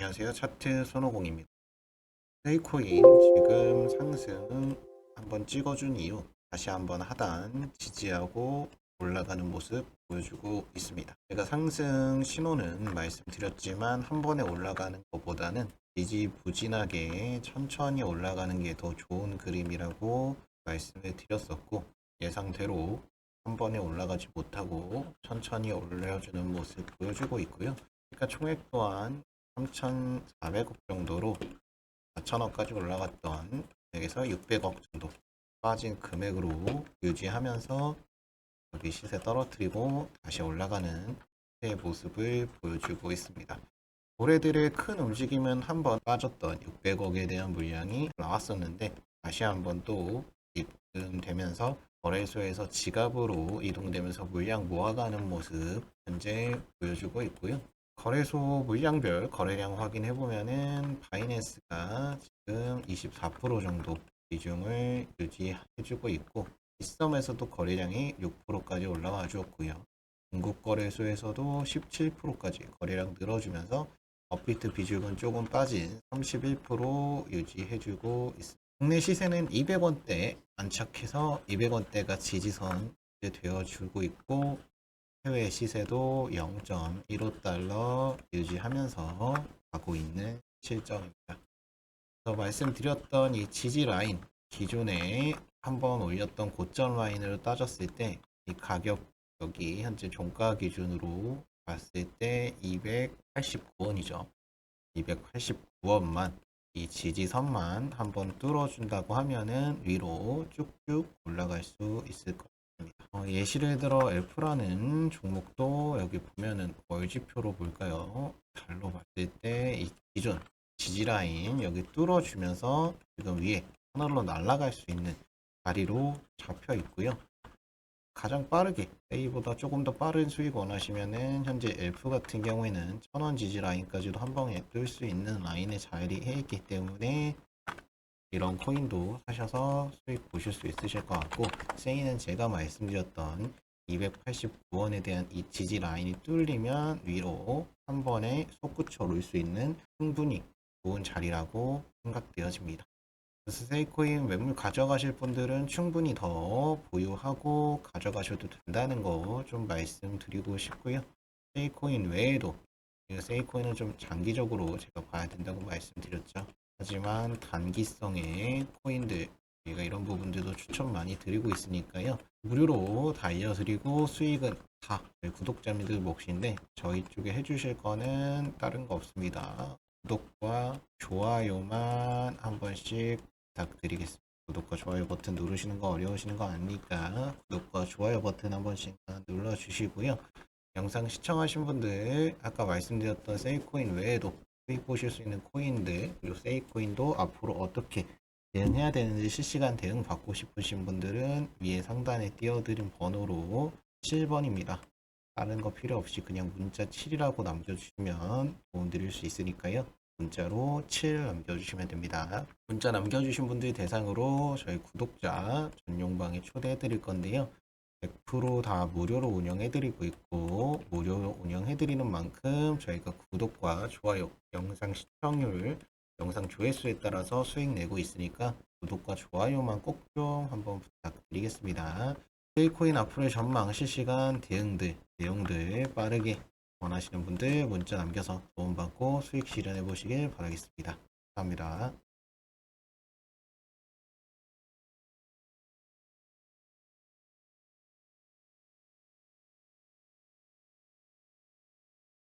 안녕하세요. 차트 손오공입니다. 세이코인 지금 상승 한번 찍어준 이후 다시 한번 하단 지지하고 올라가는 모습 보여주고 있습니다. 제가 상승 신호는 말씀드렸지만 한 번에 올라가는 것보다는 지지부진하게 천천히 올라가는 게 더 좋은 그림이라고 말씀을 드렸었고 예상대로 한 번에 올라가지 못하고 천천히 올려주는 모습 보여주고 있고요. 그러니까 총액 또한 3,400억 정도로 4천억까지 올라갔던 금액에서 600억 정도 빠진 금액으로 유지하면서 여기 시세 떨어뜨리고 다시 올라가는 시세의 모습을 보여주고 있습니다. 올해 들의 큰 움직임은 한번 빠졌던 600억에 대한 물량이 나왔었는데 다시 한번 또 입금되면서 거래소에서 지갑으로 이동되면서 물량 모아가는 모습 현재 보여주고 있고요. 거래소 물량별 거래량 확인해 보면은 바이낸스가 지금 24% 정도 비중을 유지해주고 있고 이썸에서도 거래량이 6%까지 올라와 주었고요. 중국 거래소에서도 17%까지 거래량 늘어주면서 업비트 비중은 조금 빠진 31% 유지해주고 있습니다. 국내 시세는 200원대 안착해서 200원대가 지지선 되어주고 있고 해외 시세도 0.15달러 유지하면서 가고 있는 실정입니다. 그래서 말씀드렸던 이 지지 라인 기존에 한번 올렸던 고점 라인으로 따졌을 때 이 가격 여기 현재 종가 기준으로 봤을 때 289원이죠. 289원만 이 지지선만 한번 뚫어준다고 하면은 위로 쭉쭉 올라갈 수 있을 것 같습니다. 어, 예시를 들어 엘프라는 종목도 여기 보면은 월지표로 볼까요? 달로 봤을 때 이 기존 지지라인 여기 뚫어주면서 지금 위에 하늘로 날아갈 수 있는 자리로 잡혀 있고요. 가장 빠르게 A보다 조금 더 빠른 수익 원하시면은 현재 엘프 같은 경우에는 천원 지지 라인까지도 한 방에 뚫을 수 있는 라인에 자리해 있기 때문에 이런 코인도 사셔서 수익 보실 수 있으실 것 같고 세이는 제가 말씀드렸던 289원에 대한 이 지지 라인이 뚫리면 위로 한 번에 솟구쳐 올수 있는 충분히 좋은 자리라고 생각되어집니다. 그래서 세이코인 매물 가져가실 분들은 충분히 더 보유하고 가져가셔도 된다는 거 좀 말씀드리고 싶고요. 세이코인 외에도 이 세이코인은 좀 장기적으로 제가 봐야 된다고 말씀드렸죠. 하지만 단기성의 코인들 저희가 이런 부분들도 추천 많이 드리고 있으니까요. 무료로 다 알려드리고 수익은 다 구독자님들 몫인데 저희 쪽에 해주실 거는 다른 거 없습니다. 구독과 좋아요만 한 번씩 부탁드리겠습니다. 구독과 좋아요 버튼 누르시는 거 어려우시는 거 아니니까 구독과 좋아요 버튼 한 번씩 눌러주시고요. 영상 시청하신 분들 아까 말씀드렸던 세이코인 외에도 수익 보실 수 있는 코인들 그리고 세이코인도 앞으로 어떻게 대응해야 되는지 실시간 대응 받고 싶으신 분들은 위에 상단에 띄워드린 번호로 7번입니다. 다른 거 필요 없이 그냥 문자 7이라고 남겨주시면 도움 드릴 수 있으니까요. 문자로 7 남겨주시면 됩니다. 문자 남겨주신 분들 대상으로 저희 구독자 전용방에 초대해 드릴 건데요. 100%다 무료로 운영해드리고 있고 무료로 운영해드리는 만큼 저희가 구독과 좋아요, 영상 시청률, 영상 조회수에 따라서 수익 내고 있으니까 구독과 좋아요만 꼭 좀 한번 부탁드리겠습니다. 세이코인 앞으로의 전망, 실시간 대응들, 내용들 빠르게 원하시는 분들 문자 남겨서 도움받고 수익 실현해 보시길 바라겠습니다. 감사합니다.